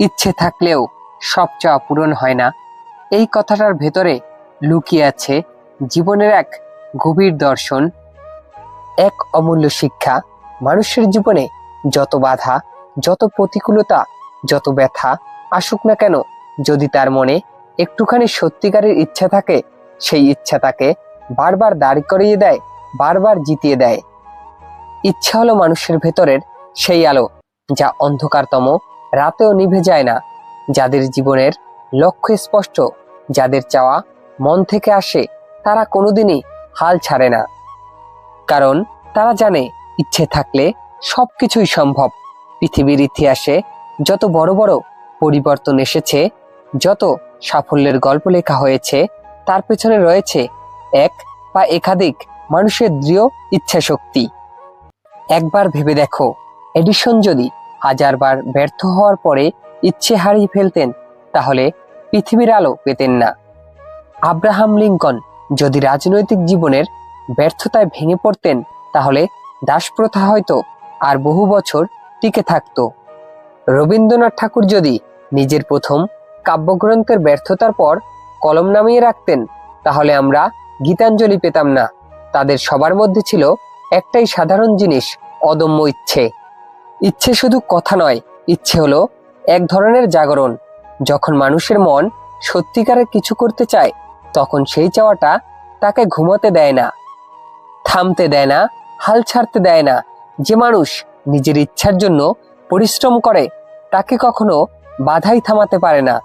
ইচ্ছে থাকলেও সব চাওয়া পূরণ হয় না। এই কথাটার ভেতরে লুকিয়ে আছে জীবনের এক গভীর দর্শন, এক অমূল্য শিক্ষা। মানুষের জীবনে যত বাধা, যত প্রতিকূলতা, যত ব্যথা আসুক না কেন, যদি তার মনে একটুখানি সত্যিকারের ইচ্ছা থাকে, সেই ইচ্ছা তাকে বারবার দাঁড় করিয়ে দেয়, বারবার জিতিয়ে দেয়। ইচ্ছা হলো মানুষের ভেতরের সেই আলো, যা অন্ধকারতম রাতেও নিভে যায় না। যাদের জীবনের লক্ষ্য স্পষ্ট, যাদের চাওয়া মন থেকে আসে, তারা কোনোদিনই হাল ছাড়ে না। কারণ তারা জানে, ইচ্ছে থাকলে সব কিছুই সম্ভব। পৃথিবীর ইতিহাসে যত বড় বড় পরিবর্তন এসেছে, যত সাফল্যের গল্প লেখা হয়েছে, তার পেছনে রয়েছে এক বা একাধিক মানুষের দৃঢ় ইচ্ছা শক্তি একবার ভেবে দেখো, এডিশন যদি হাজারবার ব্যর্থ হওয়ার পরে ইচ্ছে হারিয়ে ফেলতেন, তাহলে পৃথিবীর আলো পেতেন না। আব্রাহাম লিঙ্কন যদি রাজনৈতিক জীবনের ব্যর্থতায় ভেঙে পড়তেন, তাহলে দাসপ্রথা হয়তো আর বহু বছর টিকে থাকতো। রবীন্দ্রনাথ ঠাকুর যদি নিজের প্রথম কাব্যগ্রন্থের ব্যর্থতার পর কলম নামিয়ে রাখতেন, তাহলে আমরা গীতাঞ্জলি পেতাম না। তাদের সবার মধ্যে ছিল একটাই সাধারণ জিনিস, অদম্য ইচ্ছে। ইচ্ছে শুধু কথা নয়, ইচ্ছে হলো এক ধরনের জাগরণ। যখন মানুষের মন সত্যিকারের কিছু করতে চায়, তখন সেই চাওয়াটা তাকে ঘুমোতে দেয় না, থামতে দেয় না, হাল ছাড়তে দেয় না। যে মানুষ নিজের ইচ্ছার জন্য পরিশ্রম করে, তাকে কখনো বাধাই থামাতে পারে না।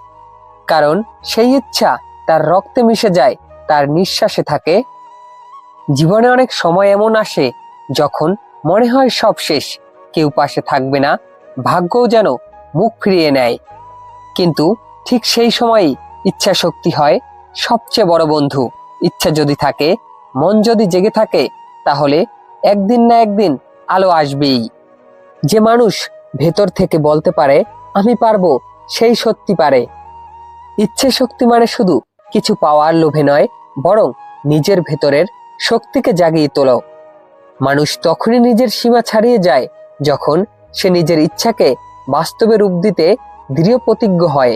কারণ সেই ইচ্ছা তার রক্তে মিশে যায়, তার নিঃশ্বাসে থাকে। জীবনে অনেক সময় এমন আসে যখন মনে হয় সব শেষ কেউ পাশে থাকবে না, ভাগ্যও যেন মুখ ফিরিয়ে নেয়। কিন্তু ঠিক সেই সময়ই ইচ্ছা শক্তি হয় সবচেয়ে বড় বন্ধু। ইচ্ছা যদি থাকে, মন যদি জেগে থাকে, তাহলে একদিন না একদিন আলো আসবেই। যে মানুষ ভেতর থেকে বলতে পারে, আমি পারব সেই সত্যি পারে। ইচ্ছে শক্তি মানে শুধু কিছু পাওয়ার লোভে নয়, বরং নিজের ভেতরের শক্তিকে জাগিয়ে তোলো। মানুষ তখনই নিজের সীমা ছাড়িয়ে যায় যখন সে নিজের ইচ্ছাকে বাস্তবে রূপ দিতে দৃঢ় প্রতিজ্ঞ হয়।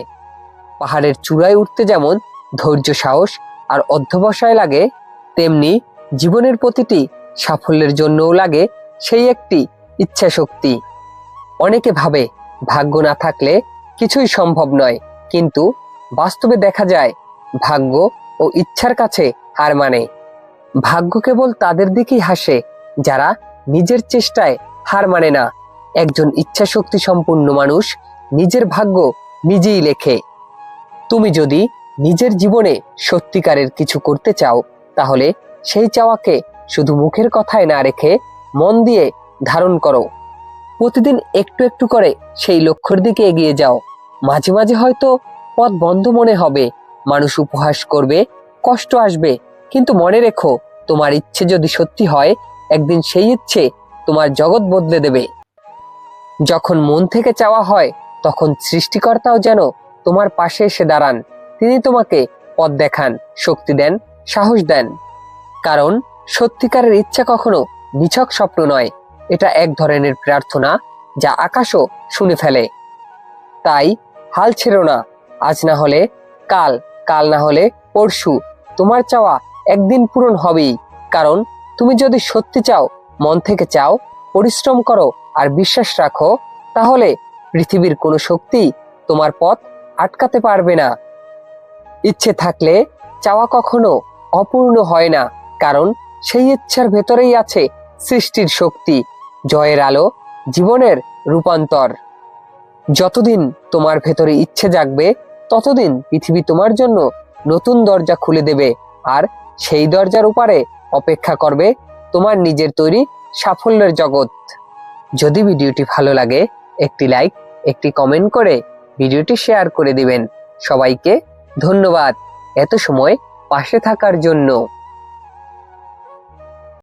পাহাড়ের চূড়ায় উঠতে যেমন ধৈর্য সাহস আর অধ্যবসায় লাগে, তেমনি জীবনের প্রতিটি সাফল্যের জন্যও লাগে সেই একটি ইচ্ছা শক্তি অনেকে ভাবে, ভাগ্য না থাকলে কিছুই সম্ভব নয়, কিন্তু বাস্তবে দেখা যায়, ভাগ্য ও ইচ্ছার কাছে হার মানে। ভাগ্য কেবল তাদের দিকেই হাসে, যারা নিজের চেষ্টায় হার মানে না। একজন ইচ্ছা শক্তি সম্পূর্ণ মানুষ নিজের ভাগ্য নিজেই লেখে। তুমি যদি নিজের জীবনে সত্যিকারের কিছু করতে চাও, তাহলে সেই চাওয়াকে শুধু মুখের কথায় না রেখে মন দিয়ে ধারণ করো। প্রতিদিন একটু একটু করে সেই লক্ষ্যের দিকে এগিয়ে যাও। মাঝে মাঝে হয়তো পথ বন্ধ মনে হবে, মানুষ উপহাস করবে, কষ্ট আসবে, কিন্তু মনে রেখো, তোমার ইচ্ছে যদি সত্যি হয়, একদিন সেই ইচ্ছে তোমার জগৎ বদলে দেবে। যখন মন থেকে চাওয়া হয়, তখন সৃষ্টিকর্তাও যেন তোমার পাশে এসে দাঁড়ান। তিনি তোমাকে পথ দেখান, শক্তি দেন, সাহস দেন। কারণ সত্যিকারের ইচ্ছা কখনো নিছক স্বপ্ন নয়। এটা এক ধরনের প্রার্থনা যা আকাশও শুনে ফেলে। তাই হাল ছেড়ো না। আজ না হলে কাল কাল না হলে পরশু। তোমার চাওয়া একদিন পূরণ হবেই। কারণ তুমি যদি সত্যি চাও মন থেকে চাও, পরিশ্রম করো আর বিশ্বাস রাখো, তাহলে পৃথিবীর কোনো শক্তি তোমার পথ আটকাতে পারবে না। ইচ্ছে থাকলে চাওয়া কখনো অপূর্ণ হয় না, কারণ সেই ইচ্ছার ভেতরেই আছে সৃষ্টির শক্তি, জয়ের আলো, জীবনের রূপান্তর। যতদিন তোমার ভেতরে ইচ্ছে জাগবে, ততদিন পৃথিবী তোমার জন্য নতুন দরজা খুলে দেবে, আর সেই দরজার উপারে অপেক্ষা করবে তোমার নিজের তৈরি সাফল্যের জগৎ। যদি ভিডিওটি ভালো লাগে, একটি লাইক, একটি কমেন্ট করে ভিডিওটি শেয়ার করে দিবেন। সবাইকে ধন্যবাদ। এত সময় পাশে থাকার জন্য।